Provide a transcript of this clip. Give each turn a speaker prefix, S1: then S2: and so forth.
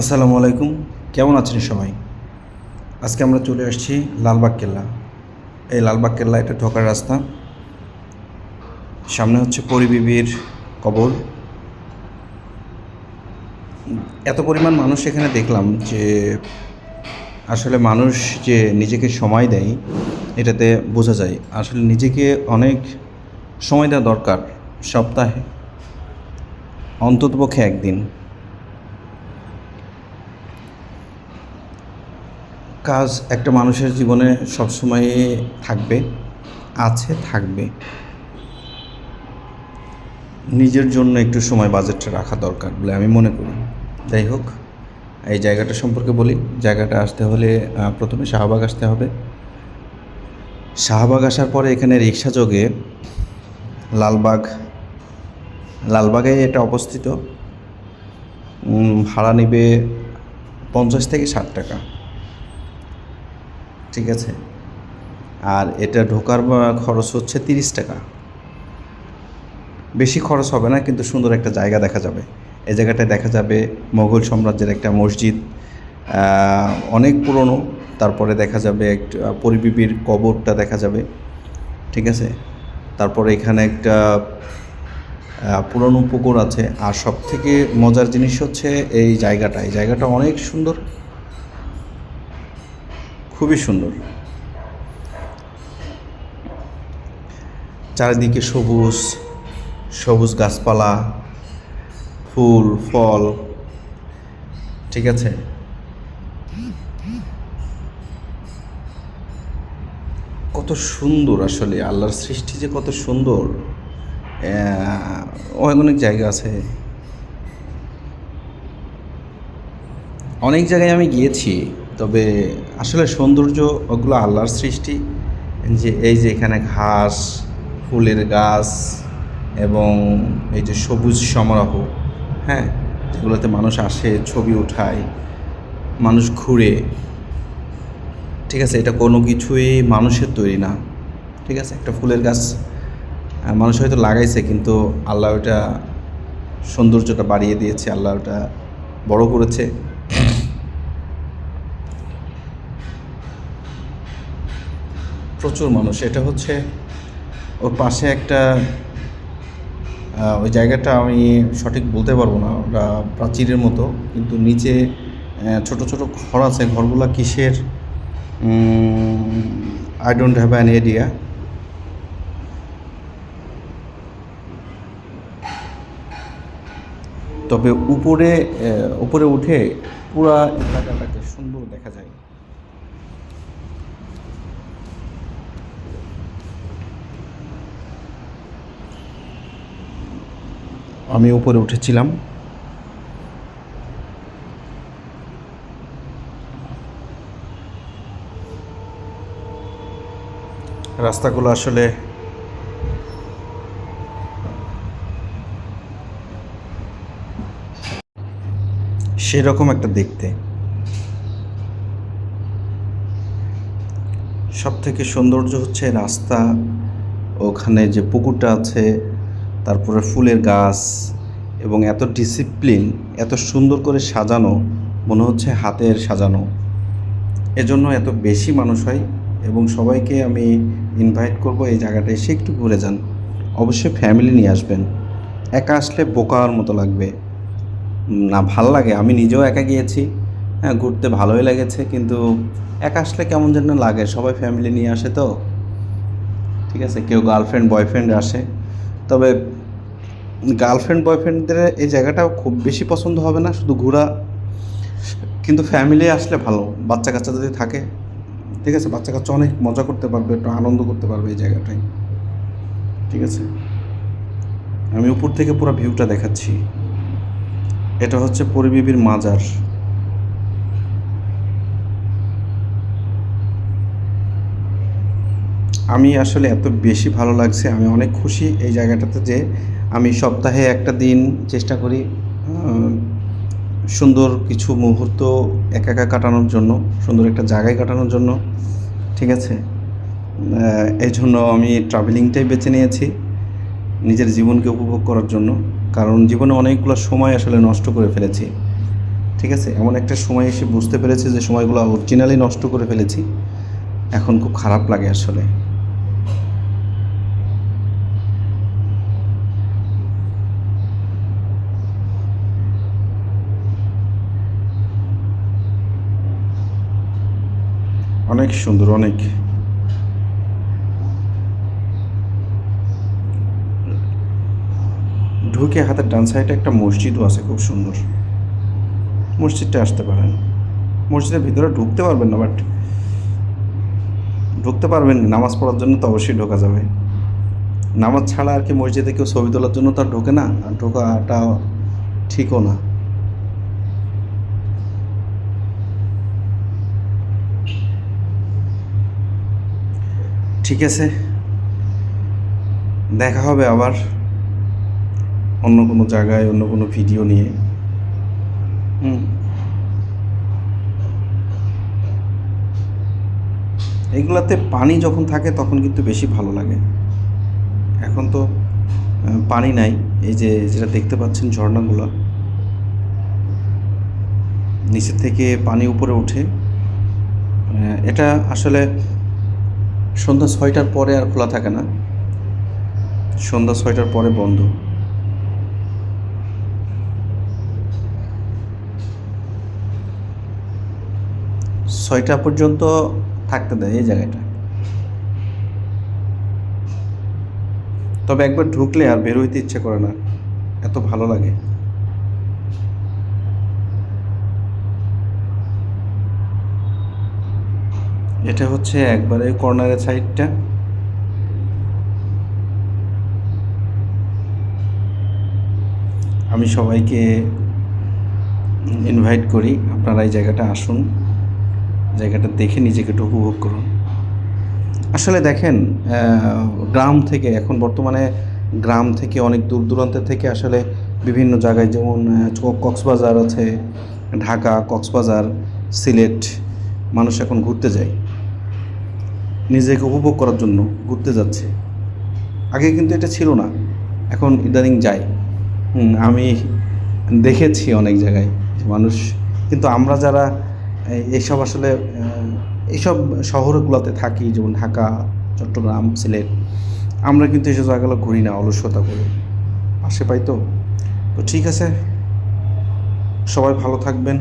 S1: আসসালামু আলাইকুম। কেমন আছেন সবাই? আজকে আমরা চলে আসছি লালবাগ কেল্লা। এই লালবাগ কেল্লা এটা ঢোকার রাস্তা। সামনে হচ্ছে পরিবিবির কবর। এত পরিমাণ মানুষ এখানে দেখলাম যে আসলে মানুষ যে নিজেকে সময় দেয়, এটাতে বোঝা যায়। আসলে নিজেকে অনেক সময় দেওয়া দরকার সপ্তাহে, অন্ততপক্ষে একদিন। কাজ একটা মানুষের জীবনে সবসময় থাকবে, আছে, থাকবে। নিজের জন্য একটু সময় বাজেটটা রাখা দরকার বলে আমি মনে করি। যাই হোক, এই জায়গাটা সম্পর্কে বলি। জায়গাটা আসতে হলে প্রথমে শাহবাগ আসতে হবে। শাহবাগ আসার পরে এখানে রিক্সা যোগে লালবাগ, লালবাগে এটা অবস্থিত। ভাড়া নেবে পঞ্চাশ থেকে ষাট টাকা। ঠিক আছে? আর এটা ঢোকার খরচ হচ্ছে তিরিশ টাকা। বেশি খরচ হবে না, কিন্তু সুন্দর একটা জায়গা দেখা যাবে। এই জায়গাটায় দেখা যাবে মোগল সাম্রাজ্যের একটা মসজিদ অনেক পুরনো। তারপরে দেখা যাবে একটা পরিবিবির কবরটা দেখা যাবে, ঠিক আছে? তারপরে এখানে একটা পুরনো পুকুর আছে। আর সব থেকে মজার জিনিস হচ্ছে এই জায়গাটা। এই জায়গাটা অনেক সুন্দর। খুবই সুন্দর। চারিদিকে সবুজ সবুজ গাছপালা, ফুল, ফল, ঠিক আছে? কত সুন্দর আসলে, আল্লাহর সৃষ্টি যে কত সুন্দর। অনেক অনেক জায়গা আছে। অনেক জায়গায় আমি গিয়েছি। তবে আসলে সৌন্দর্য ওগুলো আল্লাহর সৃষ্টি। যে, এই যে এখানে ঘাস, ফুলের গাছ এবং এই যে সবুজ সমারোহ হ্যাঁ? যেগুলোতে মানুষ আসে, ছবি উঠায়, মানুষ ঘুরে, ঠিক আছে? এটা কোনো কিছুই মানুষের তৈরি না, ঠিক আছে? একটা ফুলের গাছ মানুষ হয়তো লাগাইছে কিন্তু আল্লাহ ওটা সৌন্দর্যটা বাড়িয়ে দিয়েছে, আল্লাহ ওটা বড় করেছে। প্রচুর মানুষ। এটা হচ্ছে ওর পাশে একটা ওই জায়গাটা আমি সঠিক বলতে পারব না, ওটা প্রাচীরের মতো, কিন্তু নিচে ছোট ছোট ঘর আছে, ঘরগুলো কিসের? I don't have an area তবে উপরে উপরে উঠে পুরা এলাকাটাকে সুন্দর দেখা যায়। আমি উপরে উঠেছিলাম। রাস্তাগুলো আসলে সেরকম একটা দেখতে। সব থেকে সৌন্দর্য হচ্ছে রাস্তা, ওখানে যে পুকুরটা আছে তারপরে ফুলের গাছ এবং এত ডিসিপ্লিন এত সুন্দর করে সাজানো, মনে হচ্ছে হাতের সাজানো। এজন্য এত বেশি মানুষ হয় এবং সবাইকে আমি ইনভাইট করব এই জায়গাটা এসে একটু ঘুরে যান। অবশ্যই ফ্যামিলি নিয়ে আসবেন। একা আসলে বোকার মতো লাগবে। না, ভালো লাগে। আমি নিজেও একা গিয়েছি। হ্যাঁ ঘুরতে ভালোই লেগেছে, কিন্তু একা আসলে কেমন যেন লাগে। সবাই ফ্যামিলি নিয়ে আসে তো। ঠিক আছে, কেউ গার্লফ্রেন্ড বয়ফ্রেন্ড আসে। তবে গার্লফ্রেন্ড বয়ফ্রেন্ডদের এই জায়গাটাও খুব বেশি পছন্দ হবে না, শুধু ঘোরা। কিন্তু ফ্যামিলি আসলে ভালো বাচ্চা কাচ্চা যদি থাকে, ঠিক আছে? বাচ্চা কাচ্চা অনেক মজা করতে পারবে, একটু আনন্দ করতে পারবে এই জায়গাটায়। ঠিক আছে? আমি উপর থেকে পুরো ভিউটা দেখাচ্ছি। এটা হচ্ছে পরিবিবির মাজার। আমি আসলে এত বেশি ভালো লাগছে, আমি অনেক খুশি এই জায়গাটাতে যে আমি সপ্তাহে একটা দিন চেষ্টা করি সুন্দর কিছু মুহূর্ত একা একা কাটানোর জন্য, সুন্দর একটা জায়গায় কাটানোর জন্য, ঠিক আছে? এই জন্য আমি ট্রাভেলিংটাই বেছে নিয়েছি, নিজের জীবনকে উপভোগ করার জন্য, কারণ জীবনে অনেকগুলো সময় আসলে নষ্ট করে ফেলেছি, ঠিক আছে? এমন একটা সময় এসে বুঝতে পেরেছি যে সময়গুলো অরিজিনালি নষ্ট করে ফেলেছি, এখন খুব খারাপ লাগে আসলে। অনেক সুন্দর, অনেক। ঢুকে হাতের ডান সাইডে একটা মসজিদও আছে, খুব সুন্দর। মসজিদটা আসতে পারেন। মসজিদের ভিতরে ঢুকতে পারবেন না, বাট ঢুকতে পারবেন নামাজ পড়ার জন্য তো অবশ্যই ঢোকা যাবে। নামাজ ছাড়া আর কি মসজিদে কেউ ছবি তোলার জন্য তো আর ঢোকে না। আর ঢোকাটা ঠিকও না। ঠিক আছে। দেখা হবে আবার অন্য কোনো জায়গায়, অন্য কোনো ভিডিও নিয়ে। হুম। এগুলাতে পানি যখন থাকে তখন কিন্তু বেশি ভালো লাগে। এখন তো পানি নাই। এই যে, যেটা দেখতে পাচ্ছেন ঝর্ণাগুলো, নিচের থেকে পানি উপরে ওঠে। এটা আসলে সন্ধ্যা ছয়টার পরে আর খোলা থাকে না। সন্ধ্যা ছয়টার পরে বন্ধ। ছয়টা পর্যন্ত থাকতে দেয় এই জায়গাটা। তবে একবার ঢুকলে আর বের হইতে ইচ্ছে করে না। এত ভালো লাগে। এটা হচ্ছে একবারে কর্নারের সাইডটা। আমি সবাইকে ইনভাইট করি, আপনারা এই জায়গাটা আসুন। জায়গাটা দেখে নিজেকে একটু উপভোগ করুন। আসলে দেখেন গ্রাম থেকে, এখন বর্তমানে গ্রাম থেকে অনেক দূর দূরান্ত থেকে আসলে বিভিন্ন জায়গায় যেমন কক্সবাজার আছে, ঢাকা, কক্সবাজার, সিলেট, মানুষ এখন ঘুরতে যায়। নিজেকে উপভোগ করার জন্য ঘুরতে যাচ্ছে। আগে কিন্তু এটা ছিল না। এখন ইদানিং হুম, আমি দেখেছি অনেক জায়গায় মানুষ কিন্তু আমরা যারা এইসব আসলে এইসব শহরগুলোতে থাকি যেমন ঢাকা চট্টগ্রাম সিলেট আমরা কিন্তু এইসব জায়গাগুলো ঘুরি না অলস্যতা করে। পাশে পাই তো। তো ঠিক আছে। সবাই ভালো থাকবেন।